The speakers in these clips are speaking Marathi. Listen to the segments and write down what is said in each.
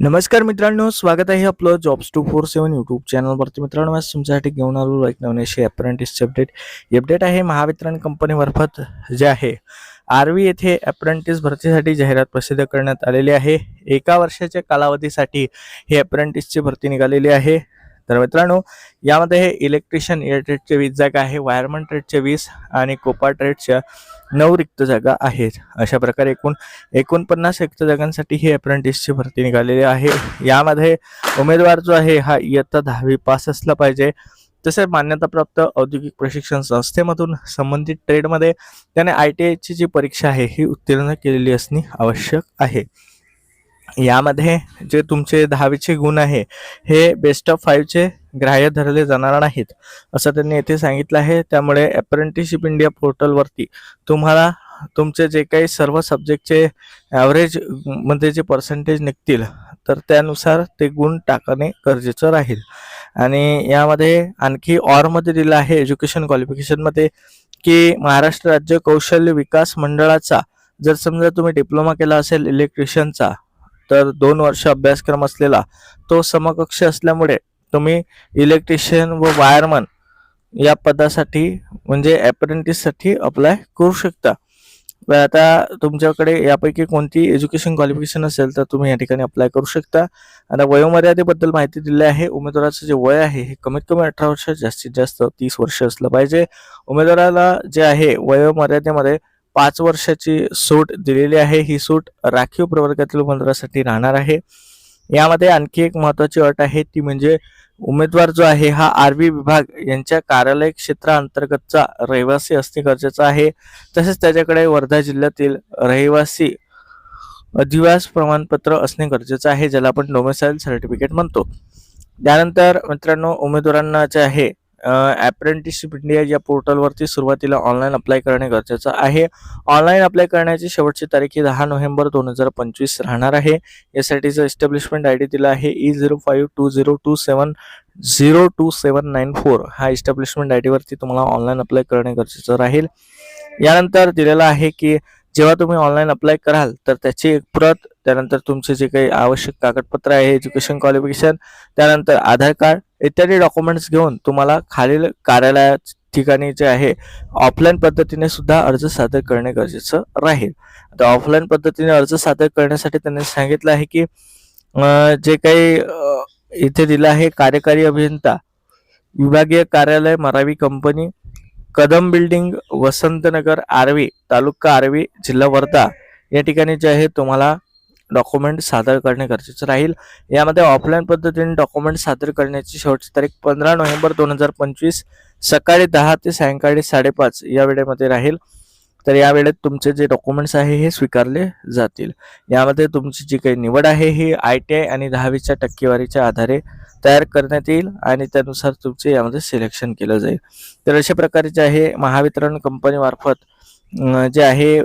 नमस्कार मित्रांनो स्वागत आहे आपलं jobs two four seven YouTube चॅनलवरती मित्रांनो आज तुमच्यासाठी घेऊन आलो एक नवीन अशी अप्रेंटिसचे अपडेट अपडेट आहे महावितरण कंपनीमार्फत जे आहे आरवी येथे अप्रेंटिस भरतीसाठी जाहिरात प्रसिद्ध करण्यात आलेली आहे. एका वर्षाच्या कालावधीसाठी ही अप्रेंटिसची भरती निघालेली आहे. तर मित्रांनो यामध्ये हे इलेक्ट्रिशियन एअर ट्रेडचे वीस जागा आहे वायरमन ट्रेडचे वीस आणि कोपा ट्रेडच्या नऊ रिक्त जागा आहेत. अशा प्रकारे एकूण एकोणपन्नास रिक्त जागांसाठी ही अप्रेंटिसची भरती निघालेली आहे. यामध्ये उमेदवार जो आहे हा इयत्ता दहावी पास असला पाहिजे. तसेच मान्यताप्राप्त औद्योगिक प्रशिक्षण संस्थेमधून संबंधित ट्रेडमध्ये त्याने आय टी आयची जी परीक्षा आहे ही उत्तीर्ण केलेली असणे आवश्यक आहे. यामध्ये जे तुमचे दहावीचे गुण आहे हे बेस्ट ऑफ फाईव्हचे ग्राह्य धरले जाणार नाहीत असं त्यांनी येथे सांगितलं आहे. त्यामुळे अप्रेंटिसशिप इंडिया पोर्टलवरती तुम्हाला तुमचे जे काही सर्व सब्जेक्टचे ॲव्हरेजमध्ये जे पर्सेंटेज निघतील तर त्यानुसार ते गुण टाकणे गरजेचं राहील. आणि यामध्ये आणखी ऑरमध्ये दिलं आहे एज्युकेशन क्वालिफिकेशनमध्ये की महाराष्ट्र राज्य कौशल्य विकास मंडळाचा जर समजा तुम्ही डिप्लोमा केला असेल इलेक्ट्रिशियनचा तर दोन वर्ष अभ्यासक्रम असलेला तो समकक्ष असल्यामुळे तुम्ही इलेक्ट्रिशियन व वायरमन या पदासाठी म्हणजे अप्रेंटिससाठी अप्लाय करू शकता. आता तुमच्याकडे यापैकी कोणती एज्युकेशन क्वालिफिकेशन असेल तर तुम्ही या ठिकाणी अप्लाय करू शकता. आता वयोमर्यादेबद्दल माहिती दिली आहे. उमेदवाराचं जे वय आहे हे कमीत कमी अठरा वर्ष जास्तीत जास्त तीस वर्ष असलं पाहिजे. उमेदवाराला जे आहे वयोमर्यादेमध्ये पाच वर्षाची सूट दिलेली आहे. ही सूट राखीव प्रवर्गातील उमेदवारासाठी राहणार आहे. यामध्ये आणखी एक महत्वाची अट आहे ती म्हणजे उमेदवार जो आहे हा आरबी विभाग यांच्या कार्यालय क्षेत्राअंतर्गतचा रहिवासी असणे गरजेचं आहे. तसेच त्याच्याकडे वर्धा जिल्ह्यातील रहिवासी अधिवास प्रमाणपत्र असणे गरजेचं आहे ज्याला आपण डोमेसाईल सर्टिफिकेट म्हणतो. त्यानंतर मित्रांनो उमेदवारांना जे आहे ॲप्रेंटिसशिप इंडिया या पोर्टलवरती सुरुवातीला ऑनलाईन अप्लाय करणे गरजेचं आहे. ऑनलाईन अप्लाय करण्याची शेवटची तारीख ही दहा नोव्हेंबर दोन हजार पंचवीस राहणार आहे. यासाठीचा इस्टॅब्लिशमेंट आय डी दिला आहे. E zero five two zero two seven zero two seven nine four हा इस्टॅब्लिशमेंट आय डीवरती तुम्हाला ऑनलाईन अप्लाय करणे गरजेचं राहील. यानंतर दिलेलं आहे की जेव्हा तुम्ही ऑनलाईन अप्लाय कराल तर त्याची एक प्रत त्यानंतर तुमचे जे काही आवश्यक कागदपत्र आहे एज्युकेशन क्वालिफिकेशन त्यानंतर आधार कार्ड इत्यादी डॉक्युमेंट्स घेऊन तुम्हाला खालील कार्यालया ठिकाणी जे आहे ऑफलाईन पद्धतीने सुद्धा अर्ज सादर करणे गरजेचं राहील. आता ऑफलाईन पद्धतीने अर्ज सादर करण्यासाठी त्यांनी सांगितलं आहे की जे काही इथे दिलं आहे कार्यकारी अभियंता विभागीय कार्यालय मरावी कंपनी कदम बिल्डिंग वसंतनगर आर्वी तालुका आर्वी जिल्हा वर्धा या ठिकाणी जे आहे तुम्हाला डॉक्युमेंट सादर करणे गरजेचं राहील. यामध्ये ऑफलाईन पद्धतीने डॉक्युमेंट सादर करण्याची शेवटची तारीख पंधरा नोव्हेंबर दोन हजार पंचवीस सकाळी दहा ते सायंकाळी साडेपाच या वेळेमध्ये राहील. तर या वेळेत तुमचे जे डॉक्युमेंट्स आहे हे स्वीकारले जातील. यामध्ये तुमची जी काही निवड आहे ही आय टी आय आणि दहावीच्या टक्केवारीच्या आधारे तयार करण्यात येईल आणि त्यानुसार तुमचे यामध्ये सिलेक्शन केलं जाईल. तर अशा प्रकारे जे आहे महावितरण कंपनीमार्फत जे आहे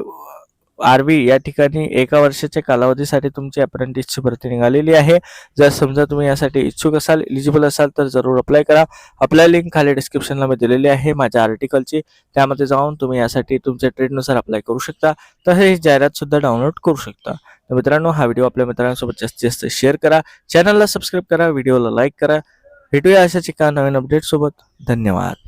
आरवी या ठिकाणी एका वर्षाच्या कालावधीसाठी तुमची अप्रेंटिसची भरती निघालेली आहे. जर समजा तुम्ही यासाठी इच्छुक असाल एलिजिबल असाल तर जरूर अप्लाय करा. आपल्या लिंक खाली डिस्क्रिप्शनला मी दिलेली आहे माझ्या आर्टिकलची त्यामध्ये जाऊन तुम्ही यासाठी तुमच्या ट्रेडनुसार अप्लाय करू शकता. तसेच जाहिरात सुद्धा डाउनलोड करू शकता. तर मित्रांनो हा व्हिडिओ आपल्या मित्रांसोबत जास्तीत जास्त शेअर करा. चॅनलला सबस्क्राईब करा व्हिडिओला लाईक करा. भेटूया अशाच एका नवीन अपडेटसोबत धन्यवाद.